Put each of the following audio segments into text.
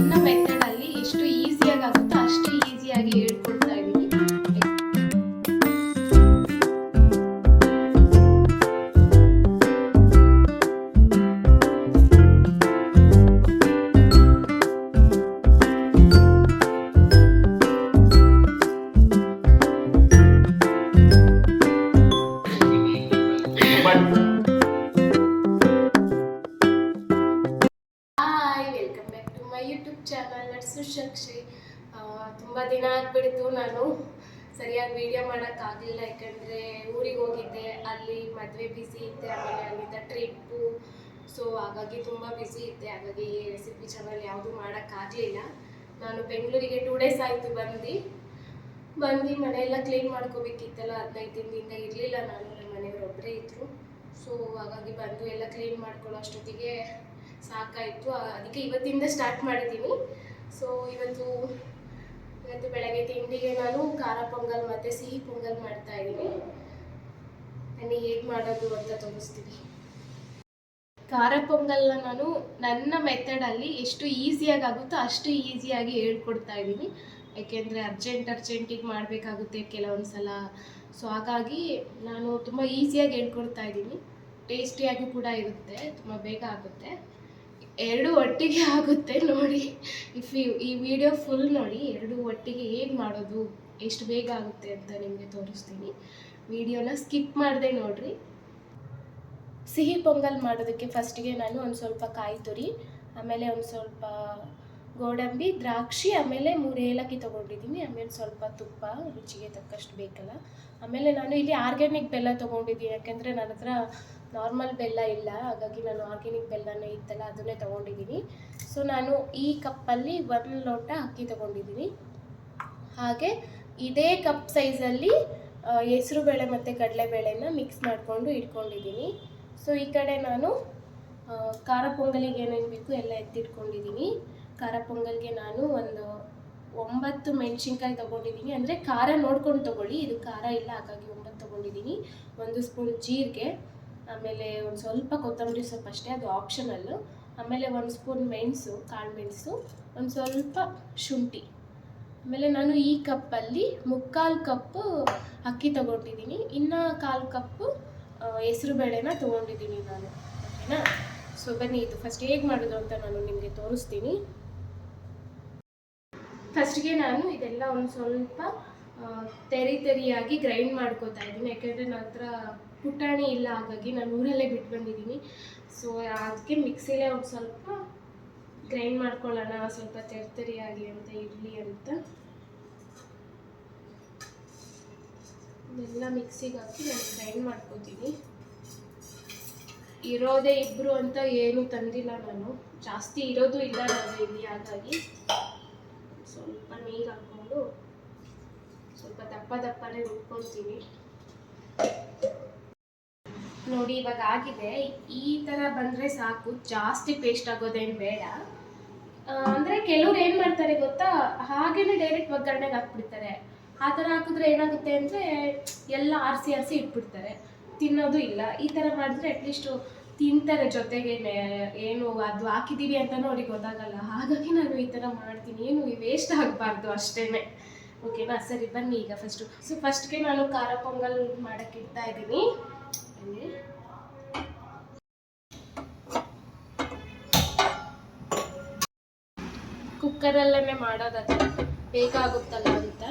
ನನ್ನ ಮೆಥಡಲ್ಲಿ ಎಷ್ಟು ಈಸಿಯಾಗಿ ಆಗುತ್ತೋ ಅಷ್ಟು ಈಸಿಯಾಗಿ ಹೇಳ್ಕೊಡ್ತಾ ನಾನು ಸರಿಯಾಗಿ ವೀಡಿಯೋ ಮಾಡೋಕ್ಕಾಗಲಿಲ್ಲ ಯಾಕಂದರೆ ಊರಿಗೆ ಹೋಗಿದ್ದೆ, ಅಲ್ಲಿ ಮದುವೆ ಬ್ಯುಸಿ ಇದ್ದೆ, ಆಮೇಲೆ ಅಲ್ಲಿಂದ ಟ್ರಿಪ್ಪು ಸೊ ಹಾಗಾಗಿ ತುಂಬ ಬಿಸಿ ಇದ್ದೆ. ಹಾಗಾಗಿ ರೆಸಿಪಿ ಚಾನಲ್ ಯಾವುದು ಮಾಡೋಕ್ಕಾಗಲಿಲ್ಲ ನಾನು ಬೆಂಗಳೂರಿಗೆ ಟೂ ಡೇಸ್ ಆಯಿತು ಬಂದು. ಬಂದು ಮನೆಯೆಲ್ಲ ಕ್ಲೀನ್ ಮಾಡ್ಕೋಬೇಕಿತ್ತಲ್ಲ, ಹದಿನೈದು ದಿನದಿಂದ ಇರಲಿಲ್ಲ ನಾನು, ನಮ್ಮ ಮನೆಯವ್ರು ಒಬ್ಬರೇ ಇದ್ದರು ಸೊ ಹಾಗಾಗಿ ಬಂದು ಎಲ್ಲ ಕ್ಲೀನ್ ಮಾಡ್ಕೊಳ್ಳೋ ಅಷ್ಟೊತ್ತಿಗೆ ಸಾಕಾಯಿತು. ಅದಕ್ಕೆ ಇವತ್ತಿಂದ ಸ್ಟಾರ್ಟ್ ಮಾಡಿದ್ದೀನಿ. ಸೊ ಇವತ್ತು ಇವತ್ತು ಬೆಳಗ್ಗೆ ತಿಂಡಿಗೆ ನಾನು ಖಾರ ಪೊಂಗಲ್ ಮತ್ತು ಸಿಹಿ ಪೊಂಗಲ್ ಮಾಡ್ತಾ ಇದ್ದೀನಿ. ನನಗೆ ಹೇಗೆ ಮಾಡೋದು ಅಂತ ತೋರಿಸ್ತೀನಿ. ಖಾರ ಪೊಂಗಲ್ನ ನಾನು ನನ್ನ ಮೆಥಡಲ್ಲಿ ಎಷ್ಟು ಈಸಿಯಾಗಿ ಆಗುತ್ತೋ ಅಷ್ಟು ಈಸಿಯಾಗಿ ಹೇಳ್ಕೊಡ್ತಾ ಇದ್ದೀನಿ. ಯಾಕೆಂದರೆ ಅರ್ಜೆಂಟ್ ಅರ್ಜೆಂಟಿಗೆ ಮಾಡಬೇಕಾಗುತ್ತೆ ಕೆಲವೊಂದು ಸಲ ಸೊ ಹಾಗಾಗಿ ನಾನು ತುಂಬ ಈಸಿಯಾಗಿ ಹೇಳ್ಕೊಡ್ತಾ ಇದ್ದೀನಿ. ಟೇಸ್ಟಿಯಾಗಿ ಕೂಡ ಇರುತ್ತೆ, ತುಂಬ ಬೇಗ ಆಗುತ್ತೆ. ಎರಡು ಒಟ್ಟಿಗೆ ಆಗುತ್ತೆ ನೋಡಿ. ಇಫ್ ಈ ವಿಡಿಯೋ ಫುಲ್ ನೋಡಿ, ಎರಡು ಒಟ್ಟಿಗೆ ಹೇಗೆ ಮಾಡೋದು, ಎಷ್ಟು ಬೇಗ ಆಗುತ್ತೆ ಅಂತ ನಿಮಗೆ ತೋರಿಸ್ತೀನಿ. ವಿಡಿಯೋನ ಸ್ಕಿಪ್ ಮಾಡಿದೆ ನೋಡಿರಿ. ಸಿಹಿ ಪೊಂಗಲ್ ಮಾಡೋದಕ್ಕೆ ಫಸ್ಟಿಗೆ ನಾನು ಒಂದು ಸ್ವಲ್ಪ ಕಾಯಿ ತುರಿ, ಆಮೇಲೆ ಒಂದು ಸ್ವಲ್ಪ ಗೋಡಂಬಿ, ದ್ರಾಕ್ಷಿ, ಆಮೇಲೆ ಮೂರು ಏಲಕ್ಕಿ ತೊಗೊಂಡಿದ್ದೀನಿ. ಆಮೇಲೆ ಸ್ವಲ್ಪ ತುಪ್ಪ, ರುಚಿಗೆ ತಕ್ಕಷ್ಟು ಬೇಕಲ್ಲ. ಆಮೇಲೆ ನಾನು ಇಲ್ಲಿ ಆರ್ಗ್ಯಾನಿಕ್ ಬೆಲ್ಲ ತೊಗೊಂಡಿದ್ದೀನಿ. ಯಾಕೆಂದರೆ ನನ್ನ ಹತ್ರ ನಾರ್ಮಲ್ ಬೆಲ್ಲ ಇಲ್ಲ. ಹಾಗಾಗಿ ನಾನು ಆರ್ಗ್ಯಾನಿಕ್ ಬೆಲ್ಲನೇ ಇತ್ತಲ್ಲ, ಅದನ್ನೇ ತೊಗೊಂಡಿದ್ದೀನಿ. ಸೊ, ನಾನು ಈ ಕಪ್ಪಲ್ಲಿ ಒಂದು ಲೋಟ ಅಕ್ಕಿ ತೊಗೊಂಡಿದ್ದೀನಿ. ಹಾಗೆ ಇದೇ ಕಪ್ ಸೈಜಲ್ಲಿ ಹೆಸರುಬೇಳೆ ಮತ್ತು ಕಡಲೆಬೇಳೆನ ಮಿಕ್ಸ್ ಮಾಡಿಕೊಂಡು ಇಟ್ಕೊಂಡಿದ್ದೀನಿ. ಸೊ, ಈ ಕಡೆ ನಾನು ಖಾರ ಪೊಂಗಲಿಗೆ ಏನೇನು ಬೇಕು ಎಲ್ಲ ಎತ್ತಿಟ್ಕೊಂಡಿದ್ದೀನಿ. ಖಾರ ಪೊಂಗಲ್ಗೆ ನಾನು ಒಂದು ಒಂಬತ್ತು ಮೆಣಸಿನ್ಕಾಯಿ ತೊಗೊಂಡಿದ್ದೀನಿ. ಅಂದರೆ ಖಾರ ನೋಡ್ಕೊಂಡು ತೊಗೊಳ್ಳಿ. ಇದು ಖಾರ ಇಲ್ಲ, ಹಾಗಾಗಿ ಒಂಬತ್ತು ತೊಗೊಂಡಿದ್ದೀನಿ. ಒಂದು ಸ್ಪೂನ್ ಜೀರಿಗೆ, ಆಮೇಲೆ ಒಂದು ಸ್ವಲ್ಪ ಕೊತ್ತಂಬರಿ ಸೊಪ್ಪು ಅಷ್ಟೇ, ಅದು ಆಪ್ಷನಲ್ಲು ಆಮೇಲೆ ಒಂದು ಸ್ಪೂನ್ ಮೆಣಸು, ಕಾಳು ಮೆಣಸು, ಒಂದು ಸ್ವಲ್ಪ ಶುಂಠಿ. ಆಮೇಲೆ ನಾನು ಈ ಕಪ್ಪಲ್ಲಿ ಮುಕ್ಕಾಲು ಕಪ್ಪು ಅಕ್ಕಿ ತೊಗೊಂಡಿದ್ದೀನಿ. ಇನ್ನು ಕಾಲು ಕಪ್ಪು ಹೆಸರು ಬೇಳೆನ ತೊಗೊಂಡಿದ್ದೀನಿ ನಾನು. ಓಕೆನಾ ಸೊ ಬನ್ನಿ, ಇದು ಫಸ್ಟ್ ಹೇಗೆ ಮಾಡೋದು ಅಂತ ನಾನು ನಿಮಗೆ ತೋರಿಸ್ತೀನಿ. ಫಸ್ಟ್ಗೆ ನಾನು ಇದೆಲ್ಲ ಒಂದು ಸ್ವಲ್ಪ ತೆರಿ ತೆರಿಯಾಗಿ ಗ್ರೈಂಡ್ ಮಾಡ್ಕೋತಾ ಇದ್ದೀನಿ. ಯಾಕೆಂದರೆ ನನ್ನ ಹತ್ರ ಪುಟಾಣಿ ಇಲ್ಲ, ಹಾಗಾಗಿ ನಾನು ಊರಲ್ಲೇ ಬಿಟ್ಟು ಬಂದಿದ್ದೀನಿ. ಸೊ ಅದಕ್ಕೆ ಮಿಕ್ಸಿಲೇ ಒಂದು ಸ್ವಲ್ಪ ಗ್ರೈಂಡ್ ಮಾಡ್ಕೊಳ್ಳೋಣ, ಸ್ವಲ್ಪ ತೆರಿ ತೆರಿಯಾಗಿ ಅಂತ ಇರಲಿ ಅಂತ. ಇದೆಲ್ಲ ಮಿಕ್ಸಿಗೆ ಹಾಕಿ ನಾನು ಗ್ರೈಂಡ್ ಮಾಡ್ಕೋತೀನಿ. ಇರೋದೇ ಇಬ್ಬರು ಅಂತ ಏನು ತಂದಿಲ್ಲ ನಾನು. ಜಾಸ್ತಿ ಇರೋದು ಇಲ್ಲ ನಾನು ಇಲ್ಲಿ, ಹಾಗಾಗಿ. ಸ್ವಲ್ಪ ನೀರು ಹಾಕ್ಕೊಂಡು ಸ್ವಲ್ಪ ದಪ್ಪ ದಪ್ಪನೇ ರುಬ್ಕೊಳ್ತೀನಿ ನೋಡಿ, ಇವಾಗ ಆಗಿದೆ. ಈ ಥರ ಬಂದರೆ ಸಾಕು. ಜಾಸ್ತಿ ಪೇಸ್ಟ್ ಆಗೋದೇನು ಬೇಡ. ಅಂದ್ರೆ ಕೆಲವ್ರು ಏನು ಮಾಡ್ತಾರೆ ಗೊತ್ತಾ? ಹಾಗೇನೆ ಡೈರೆಕ್ಟ್ ಒಗ್ಗರಣೆಗೆ ಹಾಕ್ಬಿಡ್ತಾರೆ. ಆ ಥರ ಹಾಕಿದ್ರೆ ಏನಾಗುತ್ತೆ ಅಂದರೆ ಎಲ್ಲ ಆರಿಸಿ ಆರಿಸಿ ಇಟ್ಬಿಡ್ತಾರೆ. ತಿನ್ನೋದು ಇಲ್ಲ. ಈ ಥರ ಮಾಡಿದ್ರೆ ಅಟ್ಲೀಸ್ಟು ತಿಂತಾರೆ ಜೊತೆಗೆ ಏನು ಅದು ಹಾಕಿದ್ದೀವಿ ಅಂತಲೂ ಅವ್ರಿಗೆ ಗೊತ್ತಾಗಲ್ಲ. ಹಾಗಾಗಿ ನಾನು ಈ ಥರ ಮಾಡ್ತೀನಿ. ಏನು ವೇಸ್ಟ್ ಆಗಬಾರ್ದು ಅಷ್ಟೇ ಓಕೆನಾ ಸರಿ, ಬನ್ನಿ ಈಗ ಫಸ್ಟು ಸೊ ಫಸ್ಟ್ಗೆ ನಾನು ಖಾರ ಪೊಂಗಲ್ ಮಾಡೋಕ್ಕೆ ಇಡ್ತಾ ಇದ್ದೀನಿ. ಕುಕ್ಕರಲ್ಲೇ ಮಾಡೋದಾದ್ರೆ ಬೇಗ ಆಗುತ್ತಲ್ಲ ಅಂತ.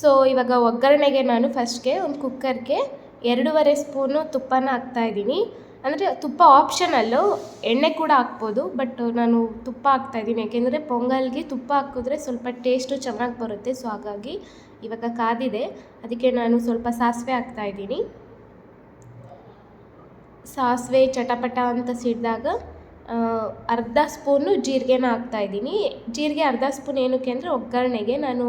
ಸೊ ಇವಾಗ ಒಗ್ಗರಣೆಗೆ ನಾನು ಫಸ್ಟ್ಗೆ ಒಂದು ಕುಕ್ಕರ್ಗೆ ಎರಡೂವರೆ ಸ್ಪೂನು ತುಪ್ಪನ ಹಾಕ್ತಾ ಇದ್ದೀನಿ. ಅಂದರೆ ತುಪ್ಪ ಆಪ್ಷನಲ್ಲು ಎಣ್ಣೆ ಕೂಡ ಹಾಕ್ಬೋದು ಬಟ್ ನಾನು ತುಪ್ಪ ಹಾಕ್ತಾ ಇದ್ದೀನಿ. ಯಾಕೆಂದರೆ ಪೊಂಗಲ್ಗೆ ತುಪ್ಪ ಹಾಕಿದ್ರೆ ಸ್ವಲ್ಪ ಟೇಸ್ಟು ಚೆನ್ನಾಗಿ ಬರುತ್ತೆ ಸೊ ಹಾಗಾಗಿ ಇವಾಗ ಕಾದಿದೆ. ಅದಕ್ಕೆ ನಾನು ಸ್ವಲ್ಪ ಸಾಸಿವೆ ಹಾಕ್ತಾ ಇದ್ದೀನಿ. ಸಾಸಿವೆ, ಚಟಪಟ ಅಂತ ಸಿಡಿದಾಗ ಅರ್ಧ ಸ್ಪೂನು ಜೀರಿಗೆನ ಹಾಕ್ತಾ ಇದ್ದೀನಿ. ಜೀರಿಗೆ, ಅರ್ಧ ಸ್ಪೂನ್ ಏನಕ್ಕೆ ಅಂದರೆ ಒಗ್ಗರಣೆಗೆ. ನಾನು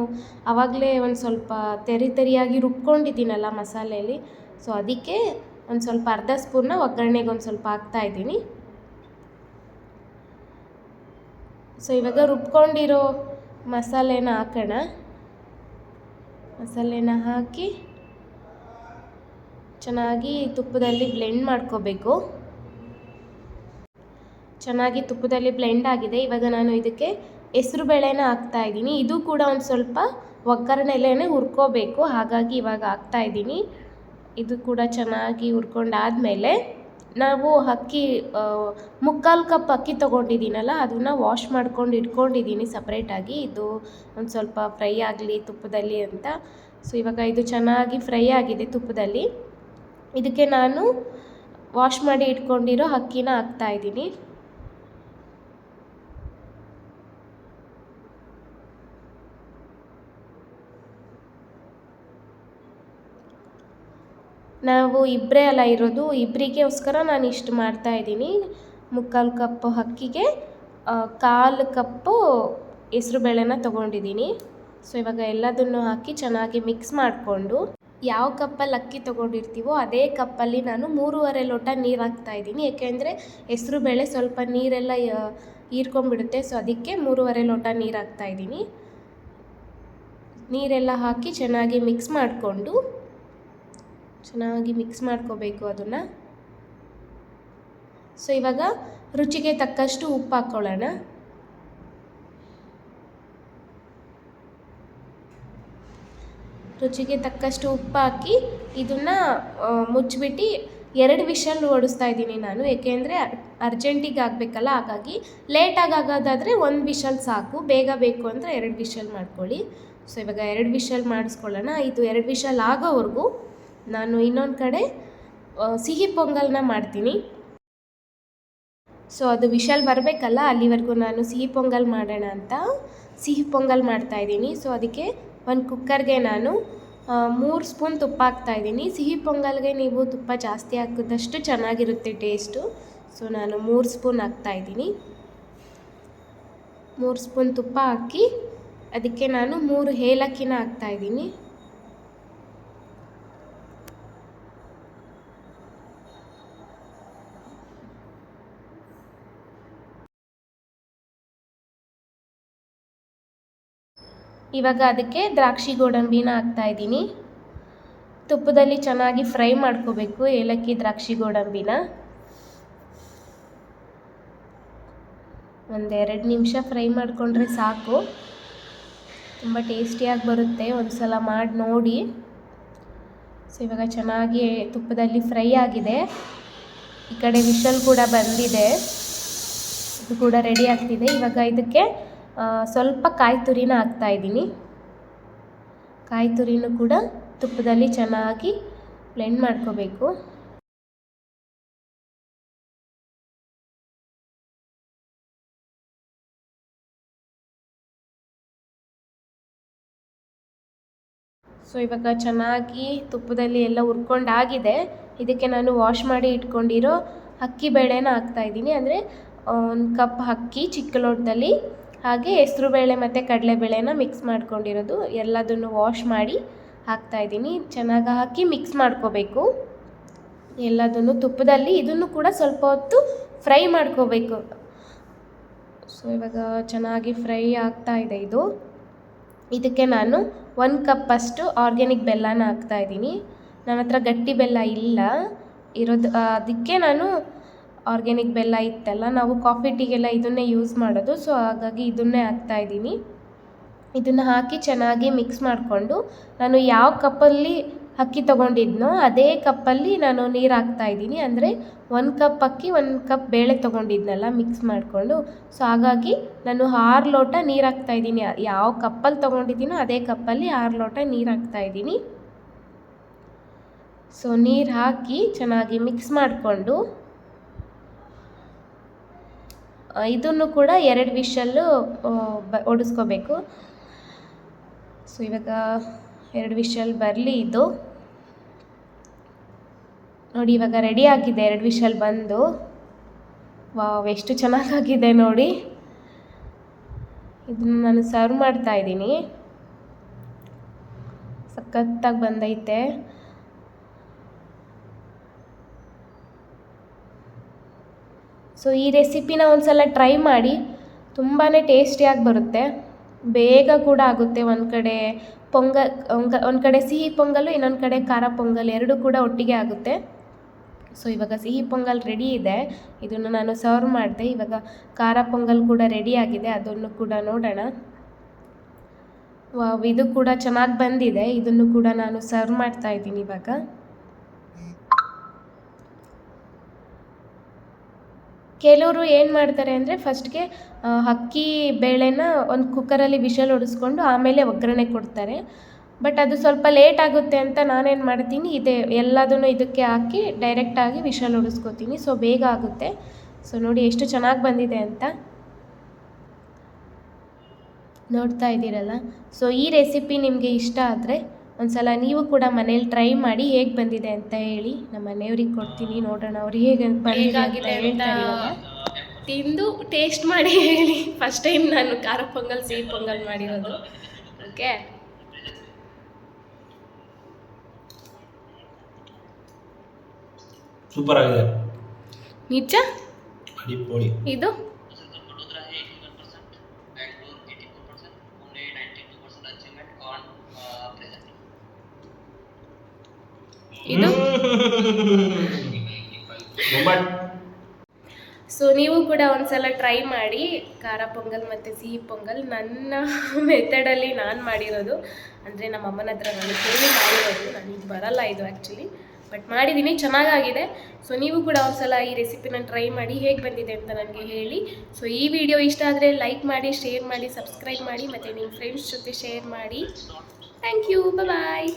ಆವಾಗಲೇ ಒಂದು ಸ್ವಲ್ಪ ತೆರಿ ತೆರಿಯಾಗಿ ರುಬ್ಕೊಂಡಿದ್ದೀನಲ್ಲ ಮಸಾಲೆಯಲ್ಲಿ ಸೊ ಅದಕ್ಕೆ ಒಂದು ಸ್ವಲ್ಪ ಅರ್ಧ ಸ್ಪೂನ್ನ ಒಗ್ಗರಣೆಗೆ ಒಂದು ಸ್ವಲ್ಪ ಹಾಕ್ತಾ ಇದ್ದೀನಿ. ಸೊ ಇವಾಗ ರುಬ್ಕೊಂಡಿರೋ ಮಸಾಲೆನ ಹಾಕೋಣ. ಮಸಾಲೆನ ಹಾಕಿ ಚೆನ್ನಾಗಿ ತುಪ್ಪದಲ್ಲಿ ಬ್ಲೆಂಡ್ ಮಾಡ್ಕೋಬೇಕು. ಚೆನ್ನಾಗಿ ತುಪ್ಪದಲ್ಲಿ ಬ್ಲೆಂಡ್ ಆಗಿದೆ. ಇವಾಗ ನಾನು ಇದಕ್ಕೆ ಹೆಸರು ಬೇಳೆನ ಹಾಕ್ತಾ ಇದ್ದೀನಿ. ಇದು ಕೂಡ ಒಂದು ಸ್ವಲ್ಪ ಒಗ್ಗರಣೆಲೇ ಹುರ್ಕೋಬೇಕು. ಹಾಗಾಗಿ ಇವಾಗ ಹಾಕ್ತಾ ಇದ್ದೀನಿ. ಇದು ಕೂಡ ಚೆನ್ನಾಗಿ ಹುರ್ಕೊಂಡಾದ್ಮೇಲೆ ನಾವು ಅಕ್ಕಿ ಮುಕ್ಕಾಲು ಕಪ್ ಅಕ್ಕಿ ತೊಗೊಂಡಿದ್ದೀನಲ್ಲ, ಅದನ್ನು ವಾಶ್ ಮಾಡ್ಕೊಂಡು ಇಟ್ಕೊಂಡಿದ್ದೀನಿ ಸಪ್ರೇಟಾಗಿ ಇದು ಒಂದು ಸ್ವಲ್ಪ ಫ್ರೈ ಆಗಲಿ, ತುಪ್ಪದಲ್ಲಿ ಅಂತ. ಸೊ ಇವಾಗ ಇದು ಚೆನ್ನಾಗಿ ಫ್ರೈ ಆಗಿದೆ ತುಪ್ಪದಲ್ಲಿ. ಇದಕ್ಕೆ ನಾನು ವಾಶ್ ಮಾಡಿ ಇಟ್ಕೊಂಡಿರೋ ಅಕ್ಕಿನ ಹಾಕ್ತಾ ನಾವು ಇಬ್ಬರೇ ಅಲ್ಲ ಇರೋದು ಇಬ್ಬರಿಗೋಸ್ಕರ ನಾನು ಇಷ್ಟು ಮಾಡ್ತಾಯಿದ್ದೀನಿ ಮುಕ್ಕಾಲು ಕಪ್ಪು ಅಕ್ಕಿಗೆ ಕಾಲು ಕಪ್ಪು ಹೆಸ್ರುಬೇಳೆನ ತೊಗೊಂಡಿದ್ದೀನಿ. ಸೊ, ಇವಾಗ ಎಲ್ಲದನ್ನು ಹಾಕಿ ಚೆನ್ನಾಗಿ ಮಿಕ್ಸ್ ಮಾಡಿಕೊಂಡು ಯಾವ ಕಪ್ಪಲ್ಲಿ ಅಕ್ಕಿ ತೊಗೊಂಡಿರ್ತೀವೋ ಅದೇ ಕಪ್ಪಲ್ಲಿ ನಾನು ಮೂರುವರೆ ಲೋಟ ನೀರು ಹಾಕ್ತಾ ಇದ್ದೀನಿ. ಏಕೆಂದರೆ ಹೆಸ್ರುಬೇಳೆ ಸ್ವಲ್ಪ ನೀರೆಲ್ಲ ಹೀರ್ಕೊಂಬಿಡುತ್ತೆ ಸೊ, ಅದಕ್ಕೆ ಮೂರುವರೆ ಲೋಟ ನೀರು ಹಾಕ್ತಾ ಇದ್ದೀನಿ. ನೀರೆಲ್ಲ ಹಾಕಿ ಚೆನ್ನಾಗಿ ಮಿಕ್ಸ್ ಮಾಡಿಕೊಂಡು ಚೆನ್ನಾಗಿ ಮಿಕ್ಸ್ ಮಾಡ್ಕೋಬೇಕು ಅದನ್ನು. ಸೊ ಇವಾಗ ರುಚಿಗೆ ತಕ್ಕಷ್ಟು ಉಪ್ಪು ಹಾಕ್ಕೊಳ್ಳೋಣ ರುಚಿಗೆ ತಕ್ಕಷ್ಟು ಉಪ್ಪು ಹಾಕಿ ಇದನ್ನು ಮುಚ್ಚಿಬಿಟ್ಟು ಎರಡು ವಿಷಲ್ ಓಡಿಸ್ತಾ ಇದ್ದೀನಿ ನಾನು. ಏಕೆಂದರೆ ಅರ್ಜೆಂಟಿಗೆ ಆಗಬೇಕಲ್ಲ ಹಾಗಾಗಿ ಲೇಟಾಗಿ ಆಗೋದಾದರೆ ಒಂದು ವಿಷಲ್ ಸಾಕು. ಬೇಗ ಬೇಕು ಅಂದರೆ ಎರಡು ವಿಷಲ್ ಮಾಡ್ಕೊಳ್ಳಿ. ಸೊ ಇವಾಗ ಎರಡು ವಿಷಲ್ ಮಾಡಿಸ್ಕೊಳ್ಳೋಣ. ಇದು ಎರಡು ವಿಷಲ್ ಆಗೋವರೆಗೂ ನಾನು ಇನ್ನೊಂದು ಕಡೆ ಸಿಹಿ ಪೊಂಗಲ್ನ ಮಾಡ್ತೀನಿ. ಸೊ ಅದು ವಿಶಾಲ್ ಬರಬೇಕಲ್ಲ, ಅಲ್ಲಿವರೆಗೂ ನಾನು ಸಿಹಿ ಪೊಂಗಲ್ ಮಾಡೋಣ ಅಂತ ಸಿಹಿ ಪೊಂಗಲ್ ಮಾಡ್ತಾಯಿದ್ದೀನಿ ಸೊ ಅದಕ್ಕೆ ಒಂದು ಕುಕ್ಕರ್ಗೆ ನಾನು ಮೂರು ಸ್ಪೂನ್ ತುಪ್ಪ ಹಾಕ್ತಾಯಿದ್ದೀನಿ ಸಿಹಿ ಪೊಂಗಲ್ಗೆ ನೀವು ತುಪ್ಪ ಜಾಸ್ತಿ ಹಾಕಿದಷ್ಟು ಚೆನ್ನಾಗಿರುತ್ತೆ ಟೇಸ್ಟು. ಸೊ ನಾನು ಮೂರು ಸ್ಪೂನ್ ಹಾಕ್ತಾಯಿದ್ದೀನಿ ಮೂರು ಸ್ಪೂನ್ ತುಪ್ಪ ಹಾಕಿ, ಅದಕ್ಕೆ ನಾನು ಮೂರು ಏಲಕ್ಕಿನ ಹಾಕ್ತಾಯಿದ್ದೀನಿ ಇವಾಗ ಅದಕ್ಕೆ ದ್ರಾಕ್ಷಿ ಗೋಡಂಬಿನ ಹಾಕ್ತಾಯಿದ್ದೀನಿ ತುಪ್ಪದಲ್ಲಿ ಚೆನ್ನಾಗಿ ಫ್ರೈ ಮಾಡ್ಕೋಬೇಕು ಏಲಕ್ಕಿ ದ್ರಾಕ್ಷಿ ಗೋಡಂಬಿನ. ಒಂದೆರಡು ನಿಮಿಷ ಫ್ರೈ ಮಾಡಿಕೊಂಡ್ರೆ ಸಾಕು. ತುಂಬ ಟೇಸ್ಟಿಯಾಗಿ ಬರುತ್ತೆ ಒಂದು ಸಲ ಮಾಡಿ ನೋಡಿ. ಸೊ ಇವಾಗ ಚೆನ್ನಾಗಿ ತುಪ್ಪದಲ್ಲಿ ಫ್ರೈ ಆಗಿದೆ. ಈ ಕಡೆ ವಿಶಲ್ ಕೂಡ ಬಂದಿದೆ. ಇದು ಕೂಡ ರೆಡಿ ಆಗ್ತಿದೆ. ಇವಾಗ ಇದಕ್ಕೆ ಸ್ವಲ್ಪ ಕಾಯಿ ತುರಿನ ಹಾಕ್ತಾಯಿದ್ದೀನಿ ಕಾಯಿ ತುರಿನೂ ಕೂಡ ತುಪ್ಪದಲ್ಲಿ ಚೆನ್ನಾಗಿ ಬ್ಲೆಂಡ್ ಮಾಡ್ಕೋಬೇಕು. ಸೊ ಇವಾಗ ಚೆನ್ನಾಗಿ ತುಪ್ಪದಲ್ಲಿ ಎಲ್ಲ ಹುರ್ಕೊಂಡಾಗಿದೆ. ಇದಕ್ಕೆ ನಾನು ವಾಶ್ ಮಾಡಿ ಇಟ್ಕೊಂಡಿರೋ ಅಕ್ಕಿ ಬೇಳೆನ ಹಾಕ್ತಾಯಿದ್ದೀನಿ ಅಂದರೆ ಒಂದು ಕಪ್ ಅಕ್ಕಿ ಚಿಕ್ಕ ಲೋಟದಲ್ಲಿ ಹಾಗೆ ಹೆಸ್ರುಬೇಳೆ ಮತ್ತು ಕಡಲೆಬೇಳೆನ ಮಿಕ್ಸ್ ಮಾಡ್ಕೊಂಡಿರೋದು. ಎಲ್ಲದನ್ನು ವಾಶ್ ಮಾಡಿ ಹಾಕ್ತಾಯಿದ್ದೀನಿ ಚೆನ್ನಾಗಿ ಹಾಕಿ ಮಿಕ್ಸ್ ಮಾಡ್ಕೋಬೇಕು. ಎಲ್ಲದನ್ನು ತುಪ್ಪದಲ್ಲಿ, ಇದನ್ನು ಕೂಡ ಸ್ವಲ್ಪ ಹೊತ್ತು ಫ್ರೈ ಮಾಡ್ಕೋಬೇಕು. ಸೊ ಇವಾಗ ಚೆನ್ನಾಗಿ ಫ್ರೈ ಆಗ್ತಾ ಇದೆ ಇದು. ಇದಕ್ಕೆ ನಾನು ಒಂದು ಕಪ್ಪಷ್ಟು ಆರ್ಗ್ಯಾನಿಕ್ ಬೆಲ್ಲನ ಹಾಕ್ತಾಯಿದ್ದೀನಿ ನನ್ನ ಹತ್ರ ಗಟ್ಟಿ ಬೆಲ್ಲ ಇಲ್ಲ. ಇರೋದು ಅದಕ್ಕೆ ನಾನು ಆರ್ಗ್ಯಾನಿಕ್ ಬೆಲ್ಲ ಇತ್ತಲ್ಲ, ನಾವು ಕಾಫಿ ಟೀಗೆಲ್ಲ ಇದನ್ನೇ ಯೂಸ್ ಮಾಡೋದು. ಸೊ ಹಾಗಾಗಿ ಇದನ್ನೇ ಹಾಕ್ತಾಯಿದ್ದೀನಿ ಇದನ್ನು ಹಾಕಿ ಚೆನ್ನಾಗಿ ಮಿಕ್ಸ್ ಮಾಡಿಕೊಂಡು ನಾನು ಯಾವ ಕಪ್ಪಲ್ಲಿ ಅಕ್ಕಿ ತೊಗೊಂಡಿದ್ನೋ ಅದೇ ಕಪ್ಪಲ್ಲಿ ನಾನು ನೀರು ಹಾಕ್ತಾಯಿದ್ದೀನಿ ಅಂದರೆ ಒಂದು ಕಪ್ ಅಕ್ಕಿ, ಒಂದು ಕಪ್ ಬೇಳೆ ತೊಗೊಂಡಿದ್ನಲ್ಲ ಮಿಕ್ಸ್ ಮಾಡಿಕೊಂಡು. ಸೊ ಹಾಗಾಗಿ ನಾನು ಆರು ಲೋಟ ನೀರು ಹಾಕ್ತಾಯಿದ್ದೀನಿ ಯಾವ ಕಪ್ಪಲ್ಲಿ ತೊಗೊಂಡಿದ್ದೀನೋ ಅದೇ ಕಪ್ಪಲ್ಲಿ ಆರು ಲೋಟ ನೀರು ಹಾಕ್ತಾಯಿದ್ದೀನಿ ಸೊ ನೀರು ಹಾಕಿ ಚೆನ್ನಾಗಿ ಮಿಕ್ಸ್ ಮಾಡಿಕೊಂಡು ಇದನ್ನು ಕೂಡ ಎರಡು ವಿಷಲ್ಲೂ ಬ ಓಡಿಸ್ಕೋಬೇಕು ಸೊ ಇವಾಗ ಎರಡು ವಿಷಲ್ ಬರಲಿ ಇದು. ನೋಡಿ, ಇವಾಗ ರೆಡಿ ಆಗಿದೆ, ಎರಡು ವಿಷಲ್ ಬಂದು. ವಾವ್, ಎಷ್ಟು ಚೆನ್ನಾಗಾಗಿದೆ ನೋಡಿ. ಇದನ್ನು ನಾನು ಸರ್ವ್ ಮಾಡ್ತಾ ಇದ್ದೀನಿ. ಸಖತ್ತಾಗಿ ಬಂದೈತೆ. ಸೊ ಈ ರೆಸಿಪಿನ ಒಂದು ಸಲ ಟ್ರೈ ಮಾಡಿ ತುಂಬಾ ಟೇಸ್ಟಿಯಾಗಿ ಬರುತ್ತೆ. ಬೇಗ ಕೂಡ ಆಗುತ್ತೆ. ಒಂದು ಕಡೆ ಪೊಂಗಲ್ ಒಂದು ಕಡೆ ಸಿಹಿ ಪೊಂಗಲು, ಇನ್ನೊಂದು ಕಡೆ ಖಾರ ಪೊಂಗಲ್ ಎರಡೂ ಕೂಡ ಒಟ್ಟಿಗೆ ಆಗುತ್ತೆ. ಸೊ ಇವಾಗ ಸಿಹಿ ಪೊಂಗಲ್ ರೆಡಿ ಇದೆ. ಇದನ್ನು ನಾನು ಸರ್ವ್ ಮಾಡಿದೆ. ಇವಾಗ ಖಾರ ಪೊಂಗಲ್ ಕೂಡ ರೆಡಿ ಆಗಿದೆ. ಅದನ್ನು ಕೂಡ ನೋಡೋಣ. ಇದು ಕೂಡ ಚೆನ್ನಾಗಿ ಬಂದಿದೆ. ಇದನ್ನು ಕೂಡ ನಾನು ಸರ್ವ್ ಮಾಡ್ತಾ ಇದ್ದೀನಿ ಇವಾಗ. ಕೆಲವರು ಏನು ಮಾಡ್ತಾರೆ ಅಂದರೆ ಫಸ್ಟ್ಗೆ ಅಕ್ಕಿ ಬೇಳೆನ ಒಂದು ಕುಕ್ಕರಲ್ಲಿ ವಿಷಲ್ ಹೊಡೆಸ್ಕೊಂಡು ಆಮೇಲೆ ಒಗ್ಗರಣೆ ಕೊಡ್ತಾರೆ. ಬಟ್ ಅದು ಸ್ವಲ್ಪ ಲೇಟ್ ಆಗುತ್ತೆ ಅಂತ ನಾನೇನು ಮಾಡ್ತೀನಿ, ಇದೆ ಎಲ್ಲದನ್ನು ಇದಕ್ಕೆ ಹಾಕಿ ಡೈರೆಕ್ಟಾಗಿ ವಿಷಲ್ ಹೊಡೆಸ್ಕೋತೀನಿ ಸೊ ಬೇಗ ಆಗುತ್ತೆ. ಸೊ ನೋಡಿ ಎಷ್ಟು ಚೆನ್ನಾಗಿ ಬಂದಿದೆ ಅಂತ. ನೋಡ್ತಾ ಇದ್ದೀರಲ್ಲ? ಸೊ ಈ ರೆಸಿಪಿ ನಿಮಗೆ ಇಷ್ಟ ಆದರೆ ಒಂದ್ಸಲ ನೀವು ಕೂಡ ಮನೇಲಿ ಟ್ರೈ ಮಾಡಿ ಹೇಗೆ ಬಂದಿದೆ ಅಂತ ಹೇಳಿ ನಮ್ಮ ಮನೆಯವ್ರಿಗೆ ಕೊಡ್ತೀನಿ. ನೋಡೋಣ ಅವ್ರು ಹೇಗೆ ಬಂದಿದೆ ಅಂತ ಹೇಳ್ತಾರೆ. ತಿಂದು ಟೇಸ್ಟ್ ಮಾಡಿ ಹೇಳಿ. ಫಸ್ಟ್ ಟೈಮ್ ನಾನು ಖಾರ ಪೊಂಗಲ್ ಸಿಹಿ ಪೊಂಗಲ್ ಮಾಡಿರೋದು. ಓಕೆ ಸೂಪರ್ ಆಗಿದೆ. ನಿಜ? ಇದು? ಸೊ ನೀವು ಕೂಡ ಒಂದ್ಸಲ ಟ್ರೈ ಮಾಡಿ, ಖಾರ ಪೊಂಗಲ್ ಮತ್ತು ಸಿಹಿ ಪೊಂಗಲ್ ನನ್ನ ಮೆಥಡಲ್ಲಿ ನಾನು ಮಾಡಿರೋದು. ಅಂದರೆ ನಮ್ಮ ಅಮ್ಮನ ಹತ್ರ ನಾನು ಕೇಳಿ ಮಾಡಿರೋದು. ನನಗೆ ಬರಲ್ಲ ಇದು ಆ್ಯಕ್ಚುಲಿ ಬಟ್ ಮಾಡಿದ್ದೀನಿ ಚೆನ್ನಾಗಾಗಿದೆ. ಸೊ ನೀವು ಕೂಡ ಒಂದ್ಸಲ ಈ ರೆಸಿಪಿನ ಟ್ರೈ ಮಾಡಿ ಹೇಗೆ ಬಂದಿದೆ ಅಂತ ನನಗೆ ಹೇಳಿ. ಸೊ ಈ ವಿಡಿಯೋ ಇಷ್ಟ ಆದರೆ ಲೈಕ್ ಮಾಡಿ ಶೇರ್ ಮಾಡಿ ಸಬ್ಸ್ಕ್ರೈಬ್ ಮಾಡಿ, ಮತ್ತು ನಿಮ್ಮ ಫ್ರೆಂಡ್ಸ್ ಜೊತೆ ಶೇರ್ ಮಾಡಿ. Thank you bye